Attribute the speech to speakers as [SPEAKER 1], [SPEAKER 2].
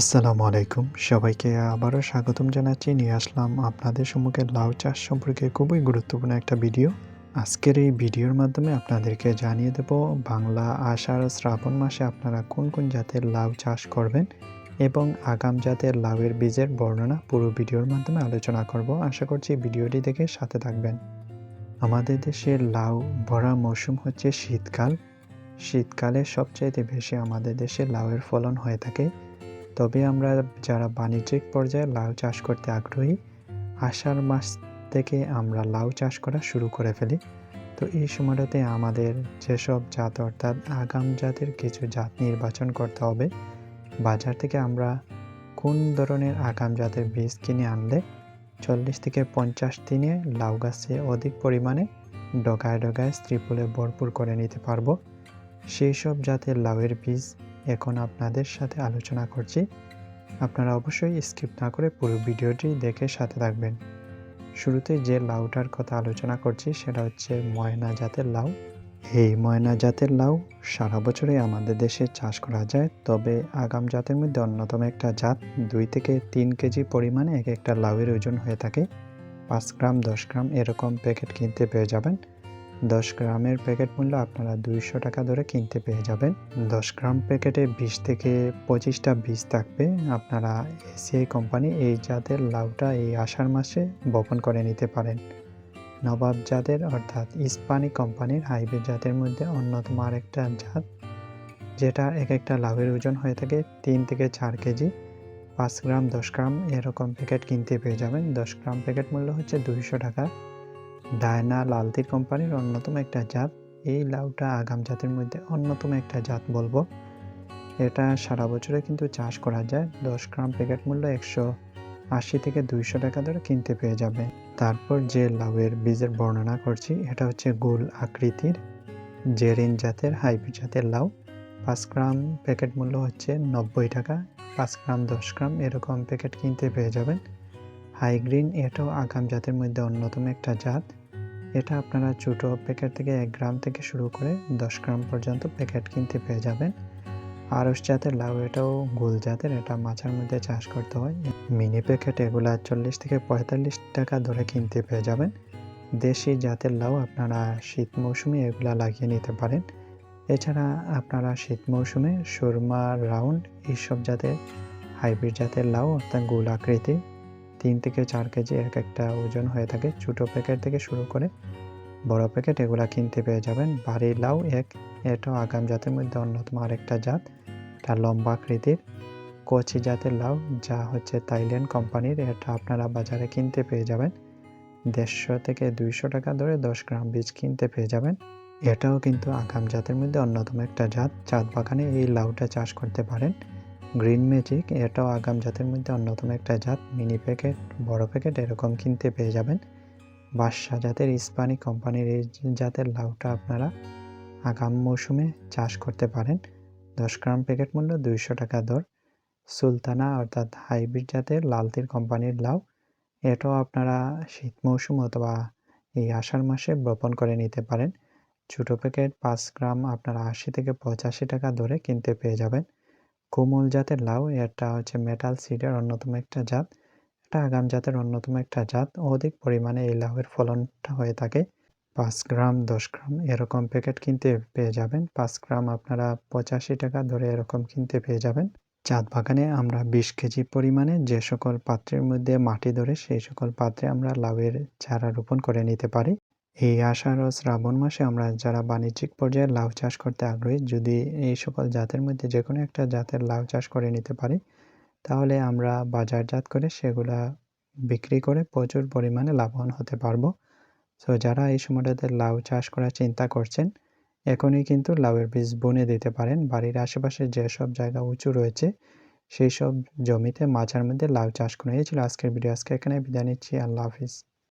[SPEAKER 1] আসসালামু আলাইকুম। সবাইকে আবারও স্বাগতম জানাচ্ছি। নিয়ে আসলাম আপনাদের সম্মুখে লাউ চাষ সম্পর্কে খুবই গুরুত্বপূর্ণ একটা ভিডিও। আজকের এই ভিডিওর মাধ্যমে আপনাদেরকে জানিয়ে দেব, বাংলা আষাঢ় শ্রাবণ মাসে আপনারা কোন কোন জাতের লাউ চাষ করবেন এবং আগাম জাতের লাউয়ের বীজের বর্ণনা পুরো ভিডিওর মাধ্যমে আলোচনা করব। আশা করছি ভিডিওটি দেখে সাথে থাকবেন। আমাদের দেশের লাউ ভরা মৌসুম হচ্ছে শীতকাল। শীতকালে সবচাইতে বেশি আমাদের দেশে লাউয়ের ফলন হয়ে থাকে। তবে আমরা যারা বাণিজ্যিক পর্যায়ে লাউ চাষ করতে আগ্রহী, আষাঢ় মাস থেকে আমরা লাউ চাষ করা শুরু করে ফেলি। তো এই সময়টাতে আমাদের যেসব জাত অর্থাৎ আগাম জাতের কিছু জাত নির্বাচন করতে হবে, বাজার থেকে আমরা কোন ধরনের আগাম জাতের বীজ কিনে আনলে চল্লিশ থেকে পঞ্চাশ দিনে লাউ গাছে অধিক পরিমাণে ডগায় ডগায় স্ত্রীফুলে ভরপুর করে নিতে পারব? সেই সব জাতের লাউয়ের বীজ এখন আপনাদের সাথে আলোচনা করছি। আপনারা অবশ্যই স্কিপ না করে পুরো ভিডিওটি দেখে সাথে থাকবেন। শুরুতে যে লাউটার কথা আলোচনা করছি সেটা হচ্ছে ময়না জাতের লাউ। এই ময়না জাতের লাউ সারা বছরে আমাদের দেশে চাষ করা যায়, তবে আগাম জাতের মধ্যে অন্যতম একটা জাত দুই থেকে তিন কেজি পরিমাণে এক একটা লাউয়ের ওজন হয়ে থাকে। পাঁচ গ্রাম, দশ গ্রাম এরকম প্যাকেট কিনতে পেয়ে যাবেন। দশ গ্রামের প্যাকেট মূল্য আপনারা দুইশো টাকা ধরে কিনতে পেয়ে যাবেন। দশ গ্রাম প্যাকেটে বিশ থেকে পঁচিশটা বীজ থাকবে। আপনারা এসিআই কোম্পানি এই জাতের লাউটা এই আষাঢ় মাসে বপন করে নিতে পারেন। নবাব জাতের অর্থাৎ ইস্পানি কোম্পানির হাইব্রিড জাতের মধ্যে অন্যতম আরেকটা জাত, যেটা এক একটা লাউয়ের ওজন হয়ে থাকে তিন থেকে চার কেজি। পাঁচ গ্রাম, দশ গ্রাম এরকম প্যাকেট কিনতে পেয়ে যাবেন। দশ গ্রাম প্যাকেট মূল্য হচ্ছে দুইশো টাকা। ডায়না লালতির কোম্পানির অন্যতম একটা জাত। এই লাউটা আগাম জাতের মধ্যে অন্যতম একটা জাত বলব। এটা সারা বছরে কিন্তু চাষ করা যায়। দশ গ্রাম প্যাকেট মূল্য একশো আশি থেকে দুইশো টাকা ধরে কিনতে পেয়ে যাবে। তারপর যে লাউয়ের বীজের বর্ণনা করছি, এটা হচ্ছে গোল আকৃতির জেরিন জাতের, হাইব্রিড জাতের লাউ। পাঁচ গ্রাম প্যাকেট মূল্য হচ্ছে নব্বই টাকা। পাঁচ গ্রাম, দশ গ্রাম এরকম প্যাকেট কিনতে পেয়ে যাবেন। হাই গ্রিন এটাও আগাম জাতের মধ্যে অন্যতম একটা জাত। এটা আপনারা ছোটো প্যাকেট থেকে এক গ্রাম থেকে শুরু করে দশ গ্রাম পর্যন্ত প্যাকেট কিনতে পেয়ে যাবেন। আরস জাতের, লাউ এটাও গোল জাতের, এটা মাছের মধ্যে চাষ করতে হয়। মিনি প্যাকেট এগুলা চল্লিশ থেকে পঁয়তাল্লিশ টাকা ধরে কিনতে পেয়ে যাবেন। দেশি জাতের লাউ আপনারা শীত মৌসুমে এগুলা লাগিয়ে নিতে পারেন। এছাড়া আপনারা শীত মৌসুমে সুরমা, রাউন্ড এইসব জাতের হাইব্রিড জাতের লাউ অর্থাৎ গোল আকৃতি তিন থেকে চার কেজি এক একটা ওজন হয়ে থাকে। ছোটো প্যাকেট থেকে শুরু করে বড় প্যাকেট এগুলা কিনতে পেয়ে যাবেন। বাড়ি লাউ এক, এটাও আগাম জাতের মধ্যে অন্যতম আরেকটা জাত। এটা লম্বা আকৃতির। কচি জাতের লাউ, যা হচ্ছে থাইল্যান্ড কোম্পানির। এটা আপনারা বাজারে কিনতে পেয়ে যাবেন। দেড়শো থেকে দুইশো টাকা ধরে দশ গ্রাম বীজ কিনতে পেয়ে যাবেন। এটাও কিন্তু আগাম জাতের মধ্যে অন্যতম একটা জাত। চাঁদ বাগানে এই লাউটা চাষ করতে পারেন। গ্রিন ম্যাজিক, এটাও আগাম জাতের মধ্যে অন্যতম একটা জাত। মিনি প্যাকেট, বড় প্যাকেট, এরকম কিনতে পেয়ে যাবেন। বাদশা জাতের ইস্পানি কোম্পানির এই জাতের লাউটা আপনারা আগাম মৌসুমে চাষ করতে পারেন। দশ গ্রাম প্যাকেট মূল্য দুইশো টাকা দর। সুলতানা অর্থাৎ হাইব্রিড জাতের লালতির কোম্পানির লাউ, এটাও আপনারা শীত মৌসুম অথবা এই আষাঢ় মাসে বপন করে নিতে পারেন। ছোটো প্যাকেট পাঁচ গ্রাম আপনারা আশি থেকে পঁচাশি টাকা ধরে কিনতে পেয়ে যাবেন। কোমল জাতের লাউ এটা হচ্ছে মেটাল সিডের অন্যতম একটা জাত। এটা আগাম জাতের অন্যতম একটা জাত। অধিক পরিমাণে এই লাউয়ের ফলনটা হয়ে থাকে। পাঁচ গ্রাম, দশ গ্রাম এরকম প্যাকেট কিনতে পেয়ে যাবেন। পাঁচ গ্রাম আপনারা পঁচাশি টাকা ধরে এরকম কিনতে পেয়ে যাবেন। চাঁদ বাগানে আমরা বিশ কেজি পরিমাণে যে সকল পাত্রের মধ্যে মাটি ধরে সেই সকল পাত্রে আমরা লাউয়ের চারা রোপণ করে নিতে পারি। এই আষাঢ় ও শ্রাবণ মাসে আমরা যারা বাণিজ্যিক পর্যায়ে লাউ চাষ করতে আগ্রহী, যদি এই সকল জাতের মধ্যে যে কোনো একটা জাতের লাউ চাষ করে নিতে পারি, তাহলে আমরা বাজারজাত করে সেগুলা বিক্রি করে প্রচুর পরিমাণে লাভবান হতে পারব। সো যারা এই সময়টাতে লাউ চাষ করার চিন্তা করছেন, এখনই কিন্তু লাউয়ের বীজ বুনে দিতে পারেন। বাড়ির আশেপাশে যেসব জায়গা উঁচু রয়েছে, সেই সব জমিতে মাঝার মধ্যে লাউ চাষ করে এই ছিল আজকের ভিডিও, আজকে এখানে বিদায় নিচ্ছি। আল্লাহ হাফিজ।